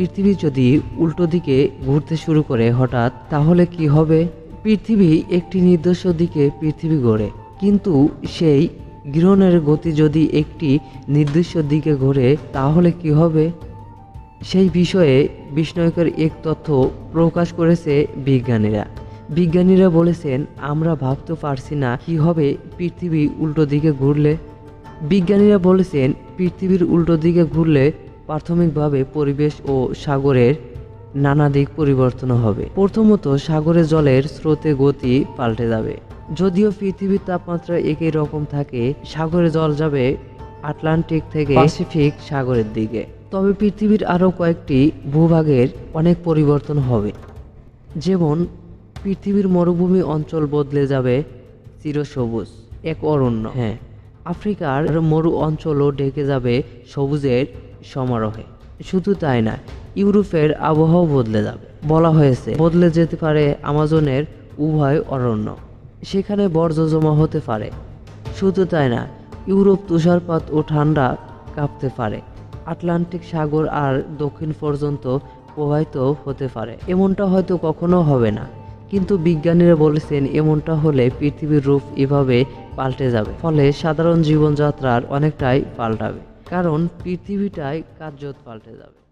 পৃথিবী যদি উল্টো দিকে ঘুরতে শুরু করে হঠাৎ, তাহলে কি হবে? পৃথিবী একটি নির্দিষ্ট দিকে পৃথিবী ঘোরে কিন্তু সেই গ্রহণের গতি যদি একটি নির্দিষ্ট দিকে ঘোরে, তাহলে কি হবে? সেই বিষয়ে বিস্ময়কর এক তথ্য প্রকাশ করেছে বিজ্ঞানীরা। বিজ্ঞানীরা বলেছেন, আমরা ভাবতে পারছি না কি হবে পৃথিবী উল্টো দিকে ঘুরলে। বিজ্ঞানীরা বলেছেন, পৃথিবীর উল্টো দিকে ঘুরলে প্রাথমিকভাবে পরিবেশ ও সাগরের নানা দিক পরিবর্তন হবে। প্রথমত সাগরে জলের স্রোতে গতি পাল্টে যাবে। যদিও পৃথিবীর তাপমাত্রা একই রকম থাকে সাগরে জল যাবে আটলান্টিক থেকে প্যাসিফিক সাগরের দিকে। তবে পৃথিবীর আরও কয়েকটি ভূভাগের অনেক পরিবর্তন হবে। যেমন, পৃথিবীর মরুভূমি অঞ্চল বদলে যাবে চিরসবুজ, এক অরণ্য। হ্যাঁ। আফ্রিকার মরু অঞ্চলও ঢেকে যাবে সবুজের সমারোহে। শুধু তাই না, ইউরোপের আবহাওয়া বদলে যাবে। বলা হয়েছে, বদলে যেতে পারে আমাজনের উভয় অরণ্য। সেখানে বর্জ্য জমা হতে পারে। শুধু তাই না, ইউরোপ তুষারপাত ও ঠান্ডা কাঁপতে পারে। আটলান্টিক সাগর আর দক্ষিণ পর্যন্ত প্রবাহিত হতে পারে। এমনটা হয়তো কখনো হবে না। কিন্তু বিজ্ঞানীরা বলেছেন, এমনটা হলে পৃথিবীর রূপ এভাবে পাল্টে যাবে। ফলে সাধারণ জীবনযাত্রার অনেকটাই পাল্টাবে। কারণ পৃথিবীটাই কার্যত পাল্টে যাবে।